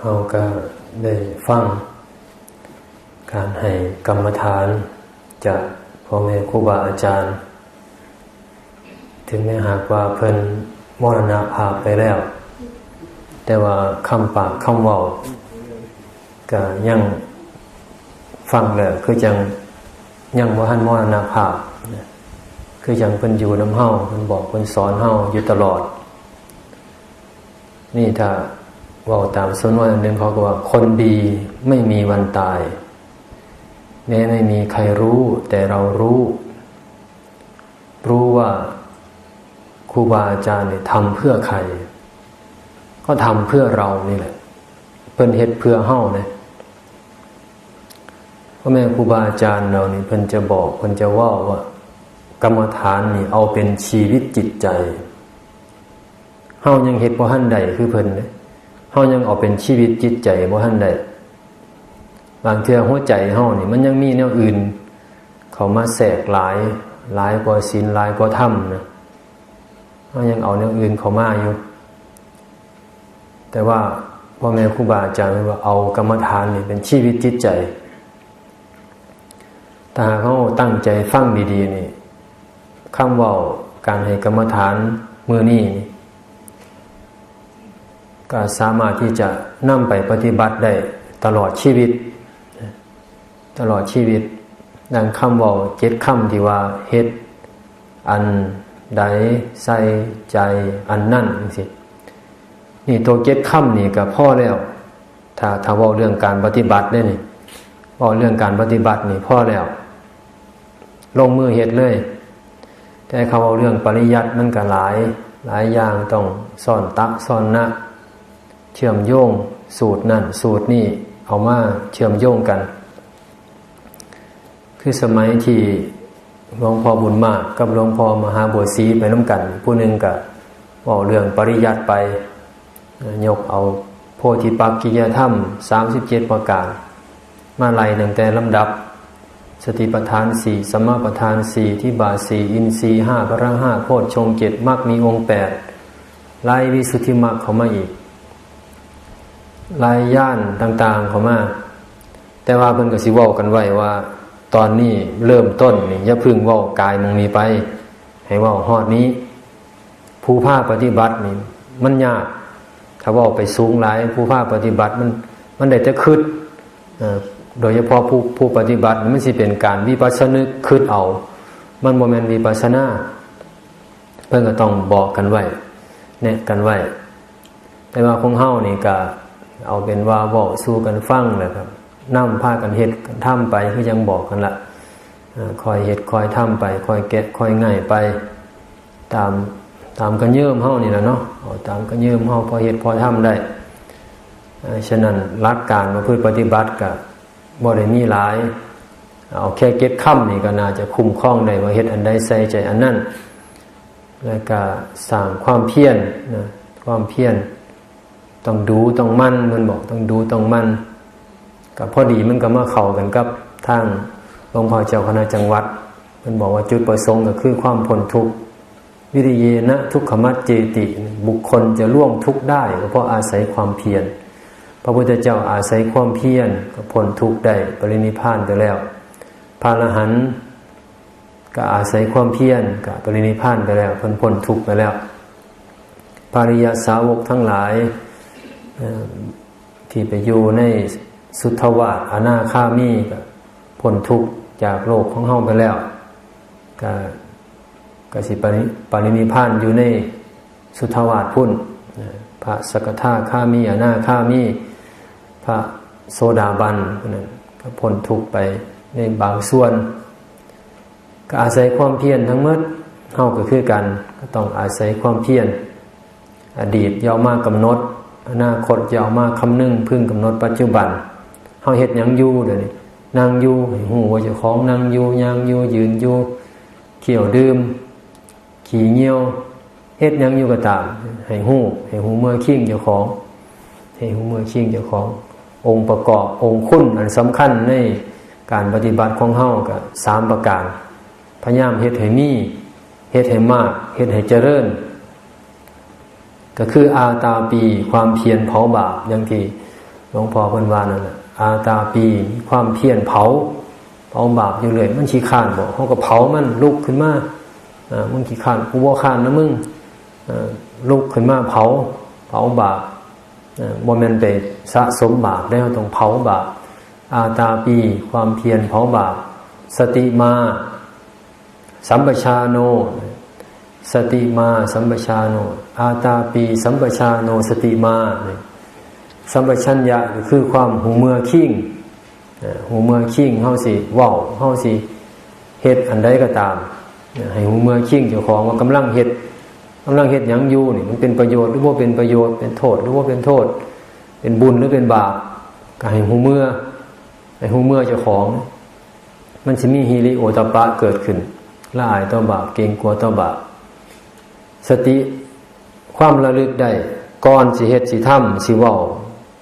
เราก็ได้ฟังการให้กรรมฐานจากพ่อแม่ครูบาอาจารย์ ถึงแม้หากว่าเพิ่นมรณภาพไปแล้ว แต่ว่าคำปากคำเว้าก็ยังฟังแล้วคือจังยังบ่ทันมรณภาพคือจังเพิ่นอยู่น้ำเฮาเพิ่นบอกเพิ่นสอนเฮาอยู่ตลอด นี่ถ้า ว่าตามส่วนว่าหนึ่งเขาก็ว่าคนดีไม่มีวันตาย แม้ไม่มีใครรู้แต่เรารู้ รู้ว่าครูบาอาจารย์เนี่ยทำเพื่อใคร ก็ทำเพื่อเรานี่แหละ เพิ่นเฮ็ดเพื่อเฮ้าเนี่ยพ่อแม่ครูบาอาจารย์เรานี่เพิ่นจะบอกเพิ่นจะว่าว่ากรรมฐานนี่เอาเป็นชีวิตจิตใจเฮายังเฮ็ดบ่ทันใดคือเพิ่นเด้ เฮายังเอาเป็นชีวิตจิตใจบ่ทันใดบางเทื่อหัวใจเฮานี่มันยังมีแนวอื่น เขามาแทรกหลายหลายกว่าศีลหลายกว่าธรรมนะเฮายังเอาแนวอื่นเขามาอยู่ แต่ว่าพ่อแม่ครูบาอาจารย์ว่าเอากรรมฐานนี่เป็นชีวิตจิตใจถ้าเขาตั้งใจฟังดีๆนี่คำว่าการให้กรรมฐานมือนี้นี่ ก็สามารถที่จะนำไปปฏิบัติได้ตลอดชีวิต ตลอดชีวิตดังคำว่าเจ็ดคำที่ว่าเฮ็ดอันใดใส่ใจอันนั่นสินี่ตัวเจ็ดคำนี่ก็พ่อแล้ว ถ้าถ้าว่าเรื่องการปฏิบัติได้นี่ว่าเรื่องการปฏิบัตินี่พ่อแล้ว ลงมือเฮ็ดเลย แต่เขาเอาเรื่องปริยัติมันก็หลายหลายอย่างต้องซ่อนตักซ่อนนะ เชื่อมโยงสูตรนั่นสูตรนี่เอามาเชื่อมโยงกัน คือสมัยที่หลวงพ่อบุญมากกับหลวงพ่อมหาบัวศรีไปน้ำกัน ผู้หนึ่งกับบอกเรื่องปริยัติไป ยกเอาโพธิปักกิยธรรมสามสิบเจ็ดประการ มาไล่ตั้งแต่ลำดับ สติปัฏฐานสี่สมปัฏฐานสี่ที่บาสี่อินทรีห้าพระห้าโพชฌงเจ็ดมรรคมีองค์แปดไล่วิสุทธิมรรคเขามาอีก ลายย่านต่าง ๆ เขามาแต่ว่าเพิ่นก็สิเว้ากันไว้ว่า ตอนนี้เริ่มต้นนี่อย่าพึ่งเว้ากายมงนี้ไป ให้เว้าฮอดนี้ ผู้ภาคปฏิบัตินี่มันยากถ้าเว้าไปสูงหลาย ผู้ภาคปฏิบัติมันมันได้จะคิดโดยเฉพาะผู้ผู้ปฏิบัติมันสิเป็นการวิปัสสนึกคิดเอา มันบ่แม่นวิปัสสนาเพิ่นก็ต้องบอกกันไว้แนะกันไว้แต่ว่าคงเฮานี่ก็ เอาเป็นว่าบอกสู้กันฟังเลยครับนั่มพากันเห็ดกันทำไปคือยังบอกกันละคอยเห็ดคอยทำไป คอยแกะคอยง่ายไป ตามตามกันเยิ่มเฮานี่แหละเนาะตามกันเยิ่มเฮาพอเห็ดพอทำได้ฉะนั้นรักการมาพืชปฏิบัติกับบริมีหลาย เอาแค่เก็บค่ำนี่ก็น่าจะคุ้มครองได้ว่าเห็ดอันใดใส่ใจอันนั้นแล้วก็สั่งความเพียรนะความเพียร ต้องดูต้องมั่นมันบอกต้องดูต้องมั่นกับพอดีมันก็มาเข้ากันกับทางหลวงพ่อเจ้าคณะจังหวัด มันบอกว่าจุดประสงค์ก็คือความพ้นทุกข์วิริเยนะทุกขมัจเจติ บุคคลจะล่วงทุกข์ได้ก็เพราะอาศัยความเพียรพระพุทธเจ้าอาศัยความเพียรก็พ้นทุกข์ได้ปรินิพานไปแล้วพระอรหันต์ก็อาศัยความเพียรก็ปรินิพานไปแล้วพ้นพ้นทุกข์ไปแล้วภริยาสาวกทั้งหลาย ที่ไปอยู่ในสุทธวาสอนาคามีก็พ้นทุกข์จากโลกของเฮาไปแล้วก็กสิปริปรินิพานอยู่ในสุทธวาสพุ่นพระสกทาข้ามีอนาข้ามีพระโซดาบันนั้นก็พ้นทุกไปในบางส่วน ก็อาศัยความเพียรทั้งหมดเฮาก็คือกัน ก็ต้องอาศัยความเพียรอดีตยาวมากกำหนด อนาคตจะเอามาคำนึงพึ่งกำหนดปัจจุบันเฮาเฮ็ดยังอยู่เดี๋ยวนี้นั่งอยู่หูว่าจะของนั่งอยู่ย่างอยู่ยืนอยู่เขี่ยวดื่ม ขี่เงี้ยวเฮ็ดยังอยู่ก็ตาม ให้หูให้หูเมื่อขิ้งเจ้าของ ให้หูเมื่อขิ้งเจ้าของ องค์ประกอบองค์คุณอันสำคัญในการปฏิบัติของเฮากับสามประการพยายามเฮ็ดให้มีเฮ็ดให้มากเฮ็ดให้เจริญ ก็คืออาตาปี ความเพียรเผาบาปอย่างที่หลวงพ่อเพิ่นว่านั่นแหละอาตาปี ความเพียรเผา เผาบาปอยู่เลยมันขี้ข้านบอกเขาก็เผามันลุกขึ้นมาอ่ามึงขี้ข้านกูบ่าข้านนะมึงอ่าลุกขึ้นมาเผา เผาบาปอบ่แม่นไปสะสมบาปแล้วต้องเผาบาปอาตาปี ความเพียรเผาบาปสติมา สัมปชาโน สติมาสัมปชาโน อาตาปี สัมปชาโนสติมา สัมปชัญญะคือความหูเมื่อคิงหูเมื่อคิงเฮาสิว้าเฮาสิเฮ็ดอันใดก็ตาม ให้หูเมื่อคิงเจ้าของว่ากำลังเฮ็ดกำลังเฮ็ดยังอยู่นี่มันเป็นประโยชน์หรือว่าเป็นประโยชน์เป็นโทษหรือว่าเป็นโทษ เป็นบุญหรือเป็นบาปก็ให้หูเมื่อให้หูเมื่อเจ้าของ มันสิมีฮิริโอตปปะเกิดขึ้นละอายต่อบาปเกรงกลัวต่อบาป สติความระลึกได้ก่อนสิเฮ็ดสิทำสิว้า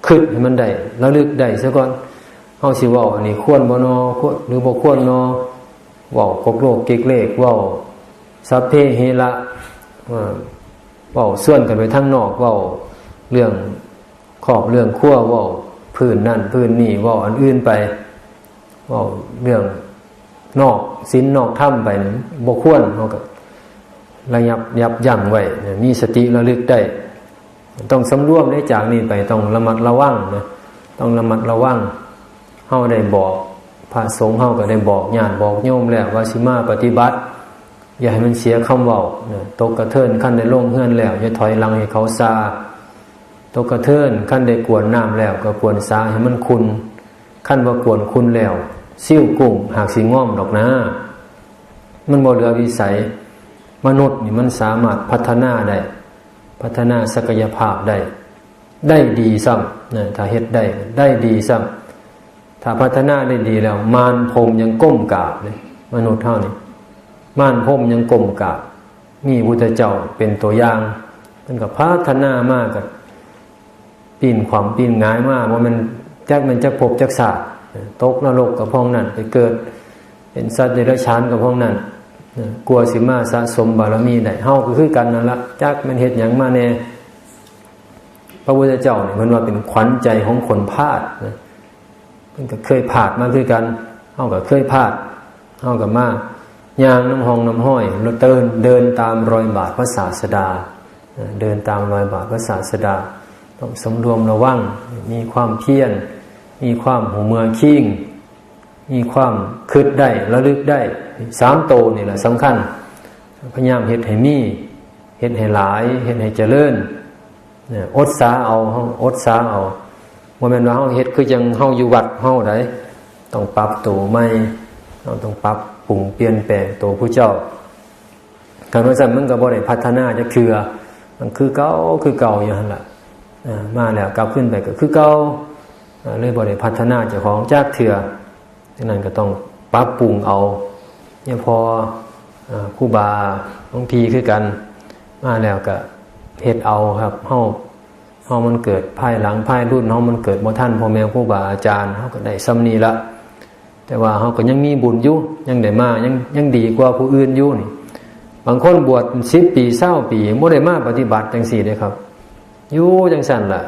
คิดให้มันได้ระลึกได้ซะก่อนเฮาสิว้าอันนี้ควรบ่นอควหรือบ่ควรนอว้ากกโลกเกกเลขว้าสัพเพเฮระเอ่อเว้าส่วนกันไปทางนอกว้าเรื่องครอบเรื่องครัวว้าพื้นนั่นพื้นนี่ว้าอันอื่นไปว้าเรื่องนอกสินนอกถ้ำไปนี่บกควรเขาก็ ระยับยับยั้งไว้มีสติระลึกได้ ต้องสำรวมได้จากนี้ไปต้องระมัดระวังนะต้องระมัดระวังเฮาได้บอกพระสงฆ์เฮาก็ได้บอกญาติบอกโยมแล้วว่าสิมาปฏิบัติ อย่าให้มันเสียคำเว้าตกกระเทินขั้นได้ลงเฮือนแล้วอย่าถอยหลังให้เขาซาตกกระเทินขั้นได้กวนน้ำแล้ว ก็กวนซาให้มันคุณขั้นว่ากวนคุณแล้ว ซิ่วกุ้งหากสีง่อมดอกนะมันบ่เหลือวิสัย มนุษย์นี่มันสามารถพัฒนาได้ พัฒนาศักยภาพได้ ได้ดีซ้ำนะถ้าเฮ็ดได้ได้ดีซ้ำถ้าพัฒนาได้ดีแล้ว มารพรมยังก้มกราบเลยมนุษย์เท่านี้มารพรมยังก้มกราบมีพุทธเจ้าเป็นตัวอย่างมันก็พัฒนามากกับปีนความปีนง่ายมากว่ามันจักมันจะพบจักศาสตร์ตกนรกกับพ้องนั้นไปเกิด เป็นสัตว์เดรัจฉานกับพ้องนั้น กลัวสิมาสะสมบารมีได้เฮาก็คือกันนั่นละจักมันเฮ็ดหยังมาแน่พระพุทธเจ้าเนี่ยมันว่าเป็นขวัญใจของคนพลาดนะมันก็เคยพลาดมาคือกันเฮาก็เคยพลาดเฮาก็มาย่างน้ำหองน้ำห้อยเราเดินเดินตามรอยบาทพระศาสดา เดินตามรอยบาทพระศาสดา ต้องสำรวมระวังมีความเพียรมีความหูเมือคิงมีความคืดได้ระลึกได้ สามโตนี่แหละสำคัญ พยายามเฮ็ดให้มีเฮ็ดให้หลายเฮ็ดให้เจริญเนี่ยอดสาเอาฮาอดสาเอาบ่าแม่นว่าเฮาเฮ็ดคือจังเฮาอยู่วัดเฮาได้ต้องปรับตัวใหม่เราต้องปรับปรุงเปลี่ยนแปลงตัวผู้เจ้าการว่าซั่นมันก็บ่ได้พัฒนาจะเคือ มันคือเก่าคือเก่าอยู่หั่นล่ะมาแล้วกลับขึ้นไปก็คือเก่าเลยบ่ได้พัฒนาเจ้าของจากเถื่อดังนั้นก็ต้องปรับปรุงเอา เนี่ยพอครูบาบางทีคือกันมาแล้วก็เฮ็ดเอาครับเฮาเฮามันเกิดภายหลังภายรุ่นเฮามันเกิดบ่ทันพ่อแม่ครูบาอาจารย์เฮาก็ได้ซ้ำนี้ละแต่ว่าเฮาก็ยังมีบุญอยู่ยังได้มายังยังดีกว่าผู้อื่นอยู่นี่บางคนบวช10ปี20ปีบ่ได้มาปฏิบัติจังซี่เด้ครับอยู่จังซั่นล่ะ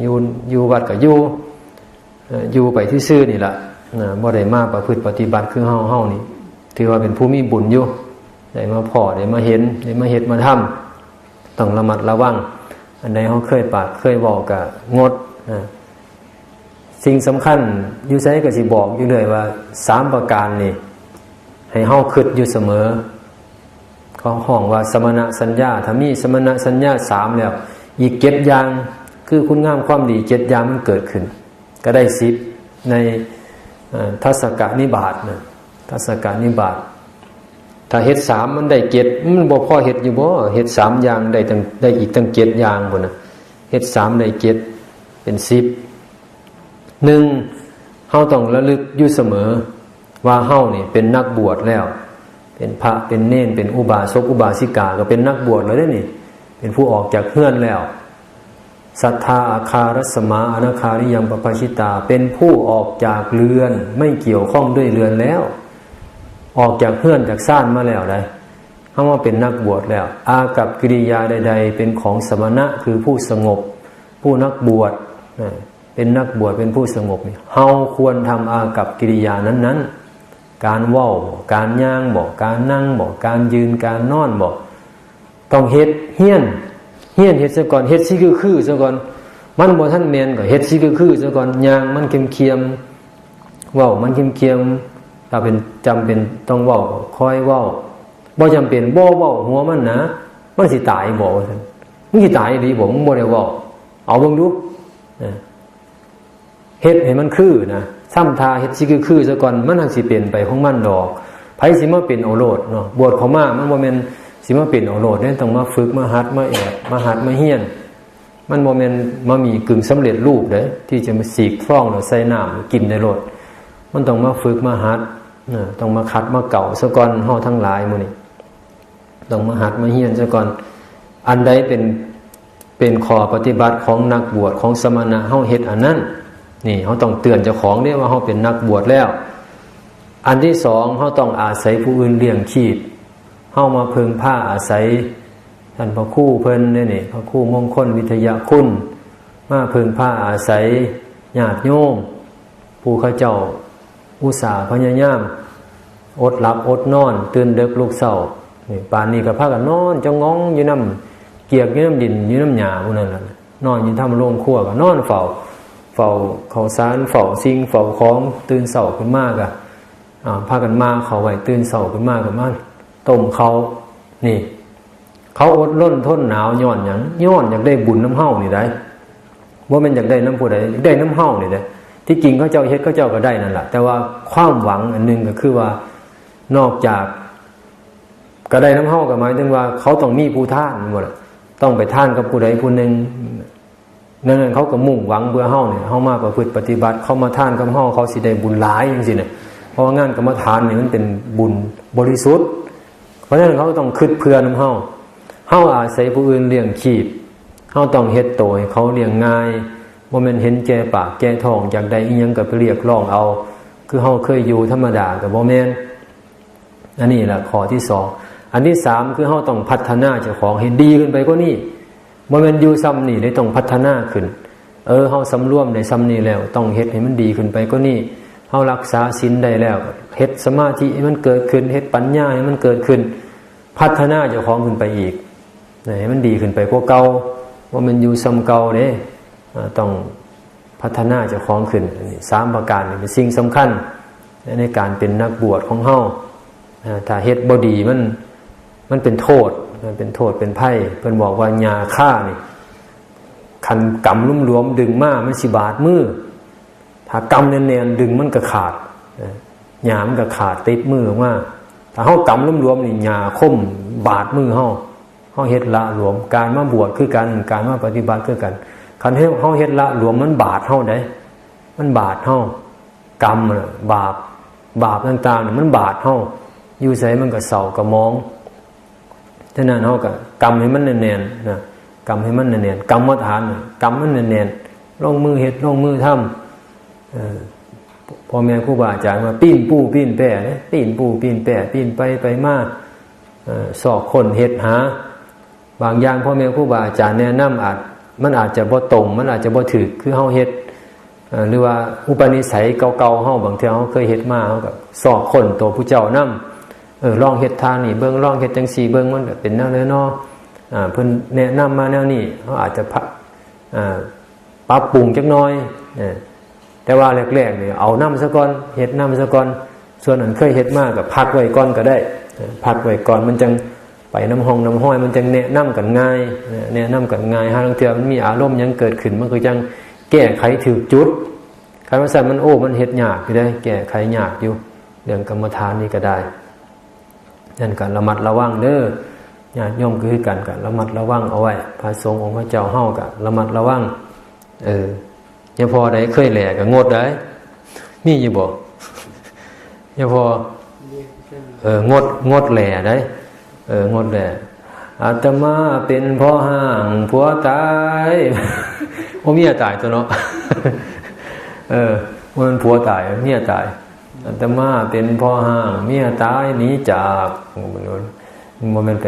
อยู่อยู่วัดก็อยู่อยู่ไปที่ซื่อนี่ล่ะนะบ่ได้มาประพฤติปฏิบัติคือเฮาเฮานี่ ถือว่าเป็นผู้มีบุญอยู่ได้มาพอได้มาเห็นได้มาเฮ็ดมาทำต้องระมัดระวัง อันใดเฮาเคยปากเคยบอกก็งดนะสิ่งสำคัญยูไสก็สิบอกอยู่เลยว่าสามประการนี่ให้เฮาคิดอยู่เสมอเขาห้องว่าสมณะสัญญาถ้ามีสมณะสัญญาสามแล้ว อีกเจ็ดอย่างคือคุณงามความดีเจ็ดอย่างมันเกิดขึ้น ก็ได้สิบในทัศกะนิบาตนะ ทัศกะนิบาตถ้าเฮ็ดสามมันได้เจ็ดมันบ่พอเฮ็ดอยู่บ่เฮ็ดสามอย่างได้ตั้งได้อีกตั้งเจ็ดอย่างบ่นะเฮ็ดสามได้เจ็ดเป็นสิบหนึ่งเฮาต้องระลึกอยู่เสมอ ว่าเฮานี่เป็นนักบวชแล้ว เป็นพระเป็นเนนเป็นอุบาสกอุบาสิกาก็เป็นนักบวชแล้วเด้นี่ เป็นผู้ออกจากเฮือนแล้วศรัทธาอาคารสมาอนาคาริยังปปชิตา เป็นผู้ออกจากเรือน ไม่เกี่ยวข้องด้วยเรือนแล้ว ออกจากเพื่อนจากซ่านมาแล้วได้เฮามาเป็นนักบวชแล้ว อากับกิริยาใด ๆ เป็นของสมณะคือผู้สงบ ผู้นักบวชเป็นนักบวชเป็นผู้สงบนี่เฮาควรทำอากับกิริยานั้นๆ การว้าบอการย่างบอกการนั่งบอกการยืนการนอนบอกต้องเฮ็ดเฮี้ยนเฮี้ยนเฮ็ดซะก่อนเฮ็ดสิคือคือซะก่อนมันบ่ทันแม่นก็เฮ็ดสิคือคือซะก่อนย่างมันเคียมๆเว้าวมันเค็มเคี่ยม ถ้าเป็นจำเป็นต้องว้าคอยว้าบ่จำเป็นบ่ว้าหัวมันนะมันสิตายบ่ว่าซั่นมึงสิตายดีบ่มึงบ่ได้ว้าเอาเบิ่งดูนะเฮ็ดให้มันคือนะซ้ำทาเฮ็ดสิคือคือซะก่อนมันหักสิเป็นไปของมันดอกไผสิมาเป็นโอโลดเนาะบวชเข้ามามันบ่แม่นสิมาเป็นโอโลดเด้ต้องมาฝึกมาหัดมาแอบมาหัดมาเฮียน มันบ่แม่นมามีกึ่งสำเร็จรูปเด้ที่จะมาสีกฟองแล้วใส่น้ำกินได้โลดมันต้องมาฝึกมาหัด ต้องมาคัดมาเก่าซะก่อนเฮาทั้งหลายมื้อนี้ต้องมาหัดมาเฮียนซะก่อน อันใดเป็นเป็นข้อปฏิบัติของนักบวชของสมณะเฮาเฮ็ดอันนั้นนี่เฮาต้องเตือนเจ้าของเด้ว่าเฮาเป็นนักบวชแล้ว อันที่สองเฮาต้องอาศัยผู้อื่นเลี้ยงชีพเฮามาพึงผ้าอาศัยท่านพระคู่เพิ่นเนี่ยนี่พระคู่มงคลวิทยาคุณ มาพึงผ้าอาศัยญาติโยมผู้เขาเจ้าอุตสาพยายาม อดหลับอดนอน ตื่นเด็กลูกเศร้านี่ป่านนี้ก็พากันนอนจะงองอยู่น้ำเกียกอยู่น้ำดินอยู่น้ำหยาพวกนั้นแหละนอนอยู่ทำโรงครัวก็นอนเฝ้าเฝ้าเขาสารเฝ้าสิ่งเฝ้าของตื่นเสาขึ้นมากอะอ่าพากันมาเขาไหวตื่นเสาขึ้นมากกับมันต้มเขานี่ เขาอดล้นทนหนาวย้อนอย่างย้อนอยากได้บุญน้ำเฮ้านี่ได้ว่ามันอยากได้น้ำผู้ใดอยากได้น้ำเฮ้านี่ได้ที่จริงเขาเจ้าเฮ็ดเขาเจ้าก็ได้นั่นแหละแต่ว่าความหวังอันหนึงก็คือว่า นอกจากก็ได้น้ำเฮากับหมายถึงว่า เขาต้องมีผู้ท่านหมดต้องไปท่านกับผู้ใดผู้หนึ่งนั่นเขาก็มุ่งหวังเบื่อเฮาเนี่ยเฮามาประพฤติปฏิบัติ เขามาท่านกับเฮาเขาสิได้บุญหลายจังซี่เนี่ยเพราะว่างานกรรมฐานเนี่ยมันเป็นบุญบริสุทธิ์ เพราะฉะนั้นเขาต้องคิดเพื่อนํเฮาเฮาอาศัยผู้อื่นเลี้ยงชีพเฮาต้องเฮ็ดโตให้เขาเลี้ยงง่ายบ่แม่นเห็นแก่ปากแก่ทองอยากได้อีหยังก็ไปเรียกร้องเอา คือเฮาเคยอยู่ธรรมดาก็บ่แม่น อันนี้แหละข้อที่สองอันที่สามคือเฮาต้องพัฒนาเจ้าของให้ดีขึ้นไปกว่านี้บ่แม่นอยู่ซ้ำนี่ได้ต้องพัฒนาขึ้น เออเฮาสำรวมในซ้ำนี่แล้ว ต้องเฮ็ดให้มันดีขึ้นไปก็นี่เฮารักษาศีลได้แล้วเฮ็ดสมาธิให้มันเกิดขึ้นเฮ็ดปัญญาให้มันเกิดขึ้น พัฒนาเจ้าของขึ้นไปอีกให้มันดีขึ้นไปกว่าเก่าว่ามันอยู่ซ้ำเก่าเด้ต้องพัฒนาเจ้าของขึ้นสามประการเป็นสิ่งสำคัญในการเป็นนักบวชของเฮา ถ้าเฮ็ดบ่ดีมันมันเป็นโทษ มันเป็นโทษเป็นไพ่เพิ่นบอกว่ายาฆ่านี่คันกำลุ่มรวมดึงมามันสิบาดมือถ้ากำเนียนๆดึงมันก็ขาดหยามันก็ขาดติดมือมาถ้าเฮากำลุ่มรวมนี่หยาคมบาดมือเฮาเฮาเฮ็ดละหลวมการมาบวชคือกันการมาปฏิบัติคือกันคันเฮาเฮ็ดละหลวมมันบาดเฮาได้มันบาดเฮากรรมบาปบาปต่างๆมันบาดเฮา อยู่ไสมันก็เศร้ากระมองฉะนั้นเขาก็กำให้มันเนียนๆนะกำให้มันเนียนๆกรรมฐานกำมันเนียนๆลงมือเห็ดลงมือทำพ่อแม่ครูบาอาจารย์มาปีนปูปีนแปะเนี่ยปีนปูปีนแปะปีนไปไปมาสอกคนเห็ดหา บางอย่างพ่อแม่ครูบาอาจารย์แนะนำอาจมันอาจจะบ่ตรงมันอาจจะบ่ถือคือเฮาเฮ็ดหรือว่าอุปนิสัยเก่าๆเฮาบางเทีเฮาเคยเฮ็ดมาเฮาก็สอกคนตัวผู้เจ้านำ เออลองเฮ็ดทางนี่เบิ่งลองเฮ็ดจังซี่เบิ่งมันก็เป็นแนวเลยเนาะอ่าเพิ่นแนะนำมาแนวนี้เขาอาจจะอ่าปรับปรุงจักหน่อยแต่ว่าแรกๆนี่เอาน้ำซะก่อนเฮ็ดน้ำซะก่อนส่วนอันเคยเฮ็ดมาก็พักไว้ก่อนก็ได้ พักไว้ก่อนมันจังไปน้ำห้องน้ำห้อยมันจังแนะนำกันง่ายแนะนำกันง่ายหาบางเทื่อมันมีอารมณ์ยังเกิดขึ้นมันก็จังแก้ไขถูกจุดคันว่าซั่มันโอ้มันเฮ็ดยากอยู่ได้ แก้ไขยากอยู่ เรื่องกรรมฐานนี่ก็ได้ นั่นกันระมัดระวังเด้อญาติโยมคือกันกันระมัดระวังเอาไว้พระสงฆ์องค์พระเจ้าเฮากันระมัดระวังเออยังพอได้เคยแหลกงดได้นี่อยู่บ่ยังพอเอองดงดแหล่ได้เอองดแหล่อาตมาเป็นพ่อห่างผัวตายโอ้เมียตายตัวเนาะเออมันผัวตายเมียตาย อาตมาเป็นพ่อห่างเมียตายหนีจากโมเมนต์ไป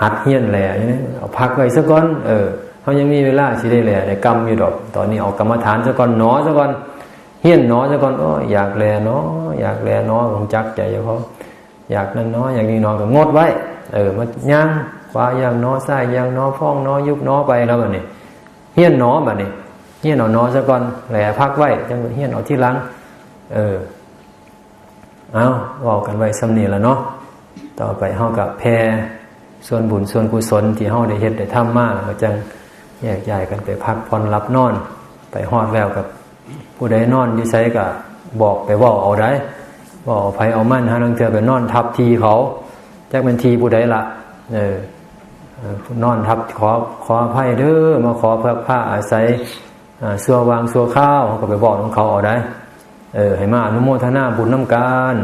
หัดเฮียนแหล่ใช่ไหมเอาพักไว้ซะก่อนเออเขายังมีเวลาสิได้แหล่ในกรรมอยู่ดอก ตอนนี้เอากรรมฐานซะก่อนหนอซะก่อนเฮียนหนอซะก่อนอ้ยอยากแหล่หนออยากแหล่หนอของจักใจเฉพาะอยากนั่นหนออยากนี่หนอก็งดไว้ เออมันย่างขวาย่างหนอซ้ายย่างหนอพ้องหนอยุบหนอไปแล้วแบบนี้เฮียนหนอแบบนี้เฮียนเอานอซะก่อนแหล่พักไว้จังเฮียนเอาที่หลังเออ เอาบอกกันไว้สำเนียแล้วเนาะต่อไปเฮากับแพรส่วนบุญส่วนกุศลที่เฮาได้เฮ็ดได้ทำมากก็จังแยกย้ายกันไปพักผ่อนรับนอน ไปฮอดแล้วกับผู้ใดนอนอยู่ไสก็บอกไปว้าเอาได้ว้าเอาไผเอามั่นหาลางเทื่อไปนอนทับทีเขาจักเป็นทีผู้ใดละเออนอนทับขอขออภัยเด้อมาขอเพื่อผ้าอาศัยอ่าสัววางสัวข้าวเขาก็ไปบอกของเขาเอาได้ เออให้มาอนุโมทนาบุญน้ำการ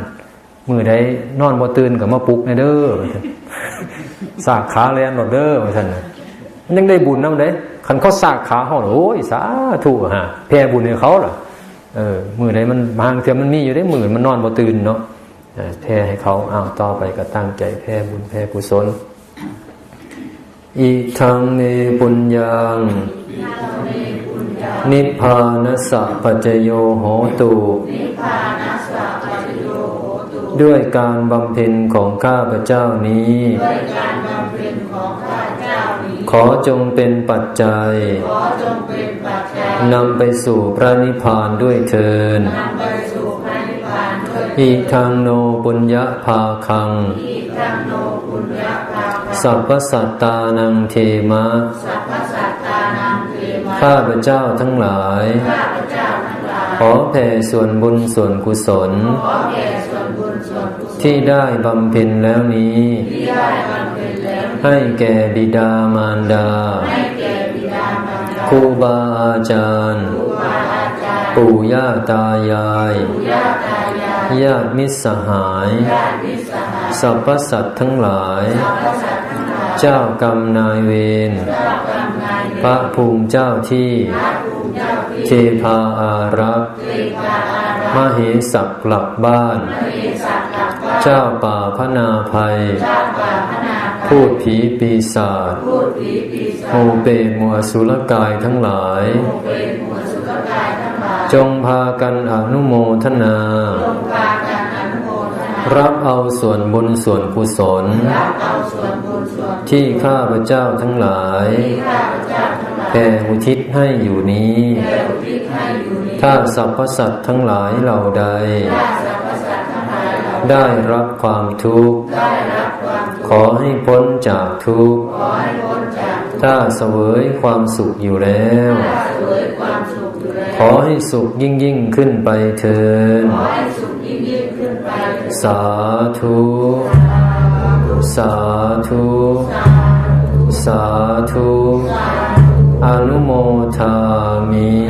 มือใดนอนบ่ตื่นกับมาปลุกในเด้อสากขาแลนหลดเด้อว่าซั่นน่ะมันยังได้บุญน้ำเด้คันเขาสากขาเฮาโอ้ยสาธุฮะแผ่บุญให้เขาล่ะเออมือใดมันบางเทื่อมันมีอยู่ได้มือมันนอนบ่ตื่นเนาะแผ่ให้เขาอ้าวต่อไปก็ตั้งใจแผ่บุญแผ่กุศลอิทังเมปุญญัง นิพพานัสสะปัจจโยโหตุด้วยการบำเพ็ญของข้าพเจ้านี้ ขอจงเป็นปัจจัย นำไปสู่พระนิพพานด้วยเทินอีทางโนปุญญาภาคัง สัพพสัตตานังเทมะ ข้าพเจ้าทั้งหลาย ขอแผ่ส่วนบุญส่วนกุศล ที่ได้บำเพ็ญแล้วนี้ ให้แก่บิดามารดา ครูบาอาจารย์ ปู่ย่าตายายญาติมิตรสหายสรรพสัตว์ทั้งหลาย เจ้ากรรมนายเวร พระภูมิเจ้าที่ เทพาอารักษ์มเหสักกลับบ้าน เจ้าป่าพระนาภัย พูดผีปีศาจโมเปรตมัวสุรกายทั้งหลาย จงพากันอนุโมทนา รับเอาส่วนบุญส่วนกุศล ที่ข้าพเจ้าทั้งหลาย แผ่อุทิศให้อยู่นี้ ถ้าสรรพสัตว์ทั้งหลายเหล่าใด ได้รับความทุกข์ ขอให้พ้นจากทุกข์ ถ้าเสวยความสุขอยู่แล้ว ขอให้สุขยิ่งยิ่งขึ้นไปเถินสาธุ สาธุ สาธุ อนุโมทามิ